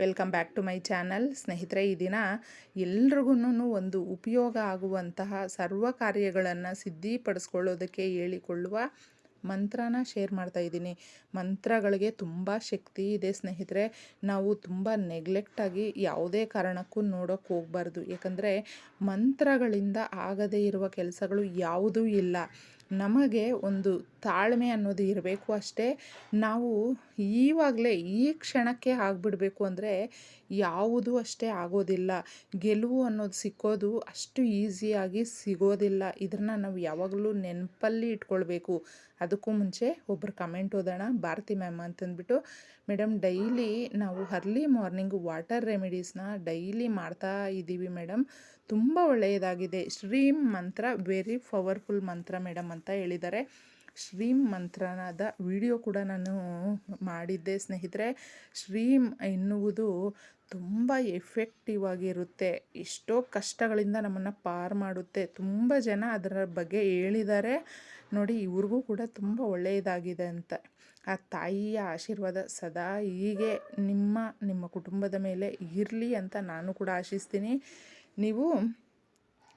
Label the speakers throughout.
Speaker 1: Welcome back to my channel. ಸ್ನೇಹಿತರೆ, ಈ ದಿನ ಎಲ್ರಿಗೂ ಒಂದು ಉಪಯೋಗ ಆಗುವಂತಹ ಸರ್ವ ಕಾರ್ಯಗಳನ್ನು ಸಿದ್ಧಿಪಡಿಸ್ಕೊಳ್ಳೋದಕ್ಕೆ ಹೇಳಿಕೊಳ್ಳುವ ಮಂತ್ರನ ಶೇರ್ ಮಾಡ್ತಾ ಇದ್ದೀನಿ. ಮಂತ್ರಗಳಿಗೆ ತುಂಬ ಶಕ್ತಿ ಇದೆ ಸ್ನೇಹಿತರೆ. ನಾವು ತುಂಬ ನೆಗ್ಲೆಕ್ಟಾಗಿ ಯಾವುದೇ ಕಾರಣಕ್ಕೂ ನೋಡೋಕ್ಕೆ ಹೋಗ್ಬಾರ್ದು. ಯಾಕಂದರೆ ಮಂತ್ರಗಳಿಂದ ಆಗದೇ ಇರುವ ಕೆಲಸಗಳು ಯಾವುದೂ ಇಲ್ಲ. ನಮಗೆ ಒಂದು ತಾಳ್ಮೆ ಅನ್ನೋದು ಇರಬೇಕು ಅಷ್ಟೇ. ನಾವು ಈವಾಗಲೇ ಈ ಕ್ಷಣಕ್ಕೆ ಆಗ್ಬಿಡ್ಬೇಕು ಅಂದರೆ ಯಾವುದೂ ಅಷ್ಟೇ ಆಗೋದಿಲ್ಲ. ಗೆಲುವು ಅನ್ನೋದು ಸಿಕ್ಕೋದು ಅಷ್ಟು ಈಸಿಯಾಗಿ ಸಿಗೋದಿಲ್ಲ. ಇದನ್ನು ನಾವು ಯಾವಾಗಲೂ ನೆನಪಲ್ಲಿ ಇಟ್ಕೊಳ್ಬೇಕು. ಅದಕ್ಕೂ ಮುಂಚೆ ಒಬ್ಬರು ಕಮೆಂಟ್ ಓದೋಣ, ಭಾರತಿ ಮ್ಯಾಮ್ ಅಂತಂದ್ಬಿಟ್ಟು. ಮೇಡಮ್, ಡೈಲಿ ನಾವು ಅರ್ಲಿ ಮಾರ್ನಿಂಗು ವಾಟರ್ ರೆಮಿಡೀಸ್ನ ಡೈಲಿ ಮಾಡ್ತಾ ಇದ್ದೀವಿ ಮೇಡಮ್. ತುಂಬ ಒಳ್ಳೆಯದಾಗಿದೆ. ಶ್ರೀಮ್ ಮಂತ್ರ, ವೆರಿ ಪವರ್ಫುಲ್ ಮಂತ್ರ ಮೇಡಮ್ ಅಂತ ಹೇಳಿದ್ದಾರೆ. ಶ್ರೀಮ್ ಮಂತ್ರನಾದ ವಿಡಿಯೋ ಕೂಡ ನಾನು ಮಾಡಿದ್ದೆ ಸ್ನೇಹಿತರೆ. ಶ್ರೀಮ್ ಎನ್ನುವುದು ತುಂಬ ಎಫೆಕ್ಟಿವ್ ಆಗಿರುತ್ತೆ. ಎಷ್ಟೋ ಕಷ್ಟಗಳಿಂದ ನಮ್ಮನ್ನು ಪಾರ್ ಮಾಡುತ್ತೆ. ತುಂಬ ಜನ ಅದರ ಬಗ್ಗೆ ಹೇಳಿದ್ದಾರೆ. ನೋಡಿ, ಇವ್ರಿಗೂ ಕೂಡ ತುಂಬ ಒಳ್ಳೆಯದಾಗಿದೆ ಅಂತ. ಆ ತಾಯಿಯ ಆಶೀರ್ವಾದ ಸದಾ ಹೀಗೆ ನಿಮ್ಮ ನಿಮ್ಮ ಕುಟುಂಬದ ಮೇಲೆ ಇರಲಿ ಅಂತ ನಾನು ಕೂಡ ಆಶಿಸ್ತೀನಿ. ನೀವು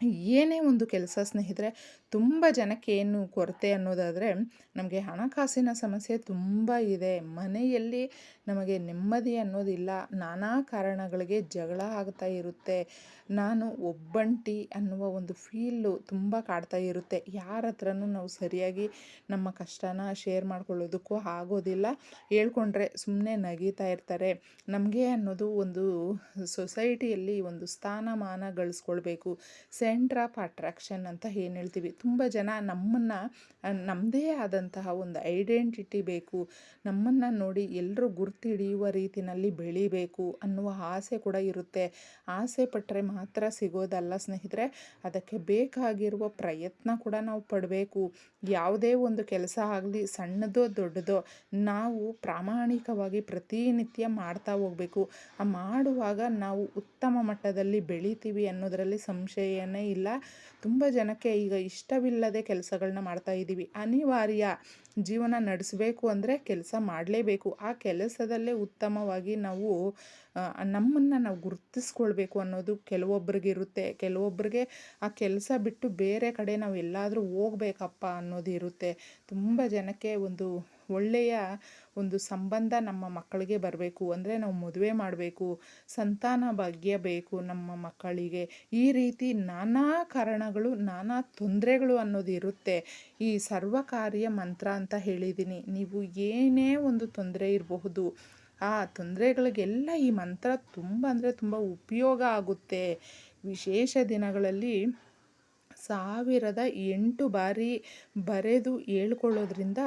Speaker 1: ಏನೇ ಒಂದು ಕೆಲಸ ಸ್ನೇಹಿತರೆ, ತುಂಬ ಜನಕ್ಕೆ ಏನು ಕೊರತೆ ಅನ್ನೋದಾದರೆ, ನಮಗೆ ಹಣಕಾಸಿನ ಸಮಸ್ಯೆ ತುಂಬ ಇದೆ. ಮನೆಯಲ್ಲಿ ನಮಗೆ ನೆಮ್ಮದಿ ಅನ್ನೋದಿಲ್ಲ. ನಾನಾ ಕಾರಣಗಳಿಗೆ ಜಗಳ ಆಗ್ತಾ ಇರುತ್ತೆ. ನಾನು ಒಬ್ಬಂಟಿ ಅನ್ನುವ ಒಂದು ಫೀಲು ತುಂಬ ಕಾಡ್ತಾ ಇರುತ್ತೆ. ಯಾರ ಹತ್ರನೂ ನಾವು ಸರಿಯಾಗಿ ನಮ್ಮ ಕಷ್ಟನ ಶೇರ್ ಮಾಡ್ಕೊಳ್ಳೋದಕ್ಕೂ ಆಗೋದಿಲ್ಲ. ಹೇಳ್ಕೊಂಡ್ರೆ ಸುಮ್ಮನೆ ನಗೀತಾ ಇರ್ತಾರೆ. ನಮಗೆ ಅನ್ನೋದು ಒಂದು ಸೊಸೈಟಿಯಲ್ಲಿ ಒಂದು ಸ್ಥಾನಮಾನ ಗಳಿಸ್ಕೊಳ್ಬೇಕು. ಸೆಂಟ್ರ್ ಆಫ್ ಅಟ್ರಾಕ್ಷನ್ ಅಂತ ಏನು ಹೇಳ್ತೀವಿ? ತುಂಬ ಜನ ನಮ್ಮನ್ನು ನಮ್ಮದೇ ಆದಂತಹ ಒಂದು ಐಡೆಂಟಿಟಿ ಬೇಕು. ನಮ್ಮನ್ನು ನೋಡಿ ಎಲ್ಲರೂ ಗುರ್ತು ಹಿಡಿಯುವ ರೀತಿಯಲ್ಲಿ ಬೆಳಿಬೇಕು ಅನ್ನುವ ಆಸೆ ಕೂಡ ಇರುತ್ತೆ. ಆಸೆ ಪಟ್ಟರೆ ಮಾತ್ರ ಸಿಗೋದಲ್ಲ ಸ್ನೇಹಿತರೆ. ಅದಕ್ಕೆ ಬೇಕಾಗಿರುವ ಪ್ರಯತ್ನ ಕೂಡ ನಾವು ಪಡಬೇಕು. ಯಾವುದೇ ಒಂದು ಕೆಲಸ ಆಗಲಿ, ಸಣ್ಣದೋ ದೊಡ್ಡದೋ, ನಾವು ಪ್ರಾಮಾಣಿಕವಾಗಿ ಪ್ರತಿನಿತ್ಯ ಮಾಡ್ತಾ ಹೋಗಬೇಕು. ಆ ಮಾಡುವಾಗ ನಾವು ಉತ್ತಮ ಮಟ್ಟದಲ್ಲಿ ಬೆಳಿತೀವಿ ಅನ್ನೋದರಲ್ಲಿ ಸಂಶಯನೇ ಇಲ್ಲ. ತುಂಬ ಜನಕ್ಕೆ ಈಗ ಇಷ್ಟವಿಲ್ಲದೆ ಕೆಲಸಗಳನ್ನ ಮಾಡ್ತಾ ಇದ್ದೀವಿ. ಅನಿವಾರ್ಯ ಜೀವನ ನಡೆಸಬೇಕು ಅಂದರೆ ಕೆಲಸ ಮಾಡಲೇಬೇಕು. ಆ ಕೆಲಸದಲ್ಲೇ ಉತ್ತಮವಾಗಿ ನಾವು ನಮ್ಮನ್ನು ನಾವು ಗುರುತಿಸ್ಕೊಳ್ಬೇಕು ಅನ್ನೋದು ಕೆಲವೊಬ್ಬರಿಗೆ ಇರುತ್ತೆ. ಕೆಲವೊಬ್ಬರಿಗೆ ಆ ಕೆಲಸ ಬಿಟ್ಟು ಬೇರೆ ಕಡೆ ನಾವು ಎಲ್ಲಾದರೂ ಹೋಗ್ಬೇಕಪ್ಪ ಅನ್ನೋದು ಇರುತ್ತೆ. ತುಂಬ ಜನಕ್ಕೆ ಒಂದು ಒಳ್ಳೆಯ ಒಂದು ಸಂಬಂಧ ನಮ್ಮ ಮಕ್ಕಳಿಗೆ ಬರಬೇಕು. ಅಂದರೆ ನಾವು ಮದುವೆ ಮಾಡಬೇಕು, ಸಂತಾನ ಭಾಗ್ಯ ಬೇಕು ನಮ್ಮ ಮಕ್ಕಳಿಗೆ. ಈ ರೀತಿ ನಾನಾ ಕಾರಣಗಳು, ನಾನಾ ತೊಂದರೆಗಳು ಅನ್ನೋದು ಇರುತ್ತೆ. ಈ ಸರ್ವಕಾರ್ಯ ಮಂತ್ರ ಅಂತ ಹೇಳಿದ್ದೀನಿ. ನೀವು ಏನೇ ಒಂದು ತೊಂದರೆ ಇರಬಹುದು, ಆ ತೊಂದರೆಗಳಿಗೆಲ್ಲ ಈ ಮಂತ್ರ ತುಂಬ ಅಂದರೆ ತುಂಬ ಉಪಯೋಗ ಆಗುತ್ತೆ. ವಿಶೇಷ ದಿನಗಳಲ್ಲಿ ಸಾವಿರದ ಎಂಟು ಬಾರಿ ಬರೆದು ಹೇಳ್ಕೊಳ್ಳೋದ್ರಿಂದ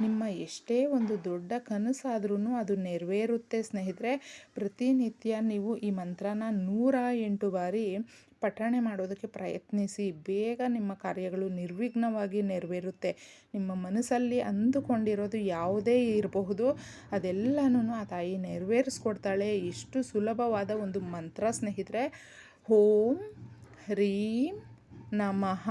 Speaker 1: ನಿಮ್ಮ ಎಷ್ಟೇ ಒಂದು ದೊಡ್ಡ ಕನಸಾದ್ರೂ ಅದು ನೆರವೇರುತ್ತೆ ಸ್ನೇಹಿತರೆ. ಪ್ರತಿನಿತ್ಯ ನೀವು ಈ ಮಂತ್ರನ ನೂರ ಎಂಟು ಬಾರಿ ಪಠಣೆ ಮಾಡೋದಕ್ಕೆ ಪ್ರಯತ್ನಿಸಿ, ಬೇಗ ನಿಮ್ಮ ಕಾರ್ಯಗಳು ನಿರ್ವಿಘ್ನವಾಗಿ ನೆರವೇರುತ್ತೆ. ನಿಮ್ಮ ಮನಸ್ಸಲ್ಲಿ ಅಂದುಕೊಂಡಿರೋದು ಯಾವುದೇ ಇರಬಹುದು ಅದೆಲ್ಲನೂ ಆ ತಾಯಿ ನೆರವೇರಿಸ್ಕೊಡ್ತಾಳೆ. ಎಷ್ಟು ಸುಲಭವಾದ ಒಂದು ಮಂತ್ರ ಸ್ನೇಹಿತರೆ. ಓಂ ಹ್ರೀಂ ನಮಃ.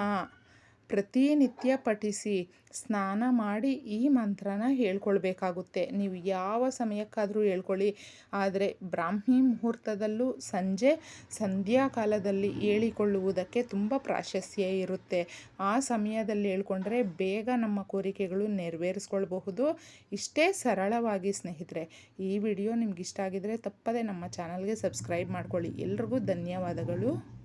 Speaker 1: ಪ್ರತಿನಿತ್ಯ ಪಠಿಸಿ, ಸ್ನಾನ ಮಾಡಿ ಈ ಮಂತ್ರನ ಹೇಳ್ಕೊಳ್ಬೇಕಾಗುತ್ತೆ. ನೀವು ಯಾವ ಸಮಯಕ್ಕಾದರೂ ಹೇಳ್ಕೊಳ್ಳಿ. ಆದರೆ ಬ್ರಾಹ್ಮಿ ಮುಹೂರ್ತದಲ್ಲೂ ಸಂಜೆ, ಸಂಧ್ಯಾಕಾಲದಲ್ಲಿ ಹೇಳಿಕೊಳ್ಳುವುದಕ್ಕೆ ತುಂಬ ಪ್ರಾಶಸ್ತ್ಯ ಇರುತ್ತೆ. ಆ ಸಮಯದಲ್ಲಿ ಹೇಳ್ಕೊಂಡ್ರೆ ಬೇಗ ನಮ್ಮ ಕೋರಿಕೆಗಳು ನೆರವೇರಿಸ್ಕೊಳ್ಬಹುದು. ಇಷ್ಟೇ ಸರಳವಾಗಿ ಸ್ನೇಹಿತರೆ, ಈ ವಿಡಿಯೋ ನಿಮ್ಗೆ ಇಷ್ಟ ಆಗಿದರೆ ತಪ್ಪದೆ ನಮ್ಮ ಚಾನಲ್ಗೆ ಸಬ್ಸ್ಕ್ರೈಬ್ ಮಾಡ್ಕೊಳ್ಳಿ. ಎಲ್ರಿಗೂ ಧನ್ಯವಾದಗಳು.